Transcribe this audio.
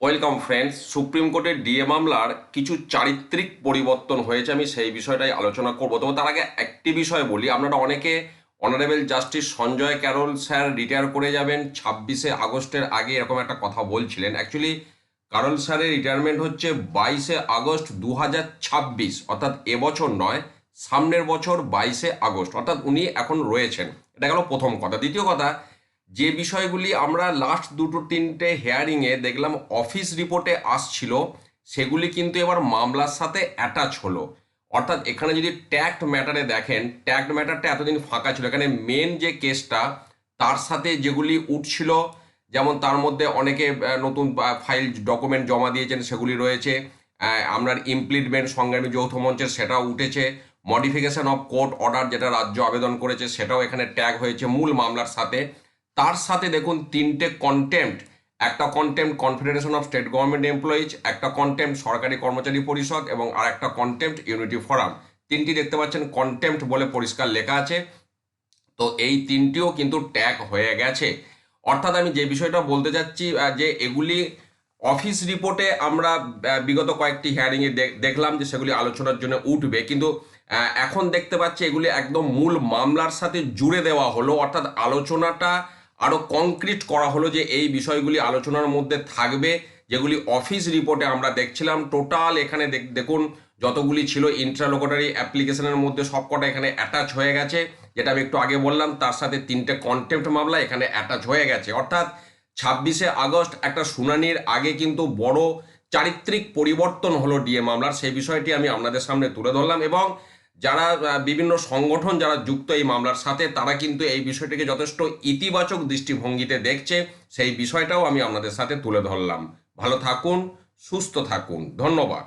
Welcome friends supreme কোর্টের DA মামলার কিছু চারিত্রিক পরিবর্তন হয়েছে। আমি সেই বিষয়টাই আলোচনা করব। তবে তার আগে একটি বিষয় বলি। আপনারা অনেকে honourable justice Sanjay Karol sir retire করে যাবেন ছাব্বিশে আগস্টের আগে এরকম একটা কথা বলছিলেন। অ্যাকচুয়ালি কারল স্যারের রিটায়ারমেন্ট হচ্ছে বাইশে আগস্ট দু হাজার ছাব্বিশ। অর্থাৎ এবছর নয়, সামনের বছর বাইশে আগস্ট। অর্থাৎ উনি এখন রয়েছেন। এটা গেল প্রথম কথা। দ্বিতীয় কথা যে বিষয়গুলি আমরা লাস্ট দুটো তিনটে হেয়ারিংয়ে দেখলাম অফিস রিপোর্টে আসছিল, সেগুলি কিন্তু এবার মামলার সাথে অ্যাটাচ হলো। অর্থাৎ এখানে যদি ট্যাক্ট ম্যাটারে দেখেন ট্যাক্ট ম্যাটারটা এতদিন ফাঁকা ছিল। এখানে মেন যে কেসটা তার সাথে যেগুলি উঠছিল, যেমন তার মধ্যে অনেকে নতুন ফাইল ডকুমেন্ট জমা দিয়েছেন, সেগুলি রয়েছে। আপনার ইমপ্লিটমেন্ট সংগ্রামী যৌথ মঞ্চের সেটাও উঠেছে। মডিফিকেশন অফ কোর্ট অর্ডার যেটা রাজ্য আবেদন করেছে, সেটাও এখানে ট্যাগ হয়েছে মূল মামলার সাথে। তার সাথে দেখুন তিনটে কন্টেম্পট একটা contempt confederation of state government employees একটা কন্টেম্পট সরকারি কর্মচারী পরিষদ এবং আর একটা কন্টেম্পট ইউনিটি ফোরাম তিনটি দেখতে পাচ্ছেন কন্টেম্পট বলে পরিষ্কার লেখা আছে। তো এই তিনটিও কিন্তু ট্যাগ হয়ে গেছে। অর্থাৎ আমি যে বিষয়টা বলতে আহ, যে এগুলি অফিস রিপোর্টে আমরা বিগত কয়েকটি হিয়ারিংয়ে দেখলাম যে সেগুলি আলোচনার জন্য উঠবে। কিন্তু এখন দেখতে পাচ্ছি এগুলি একদম মূল মামলার সাথে জুড়ে দেওয়া হলো। অর্থাৎ আলোচনাটা আরও কংক্রিট করা হলো যে এই বিষয়গুলি আলোচনার মধ্যে থাকবে, যেগুলি অফিস রিপোর্টে আমরা দেখছিলাম। টোটাল এখানে দেখ- দেখুন, যতগুলি ছিল ইন্ট্রালোকেটারি অ্যাপ্লিকেশনের মধ্যে সবকটা এখানে অ্যাটাচ হয়ে গেছে। যেটা আমি একটু আগে বললাম, তার সাথে তিনটে কন্টেম্পট মামলা এখানে অ্যাটাচ হয়ে গেছে। অর্থাৎ ছাব্বিশে আগস্ট একটা শুনানির আগে কিন্তু বড় চারিত্রিক পরিবর্তন হলো ডিএ মামলার। সেই বিষয়টি আমি আপনাদের সামনে তুলে ধরলাম এবং যারা বিভিন্ন সংগঠন যারা যুক্ত এই মামলার সাথে, তারা কিন্তু এই বিষয়টিকে যথেষ্ট ইতিবাচক দৃষ্টিভঙ্গিতে দেখছে। সেই বিষয়টাও আমি আপনাদের সাথে তুলে ধরলাম। ভালো থাকুন, সুস্থ থাকুন। ধন্যবাদ।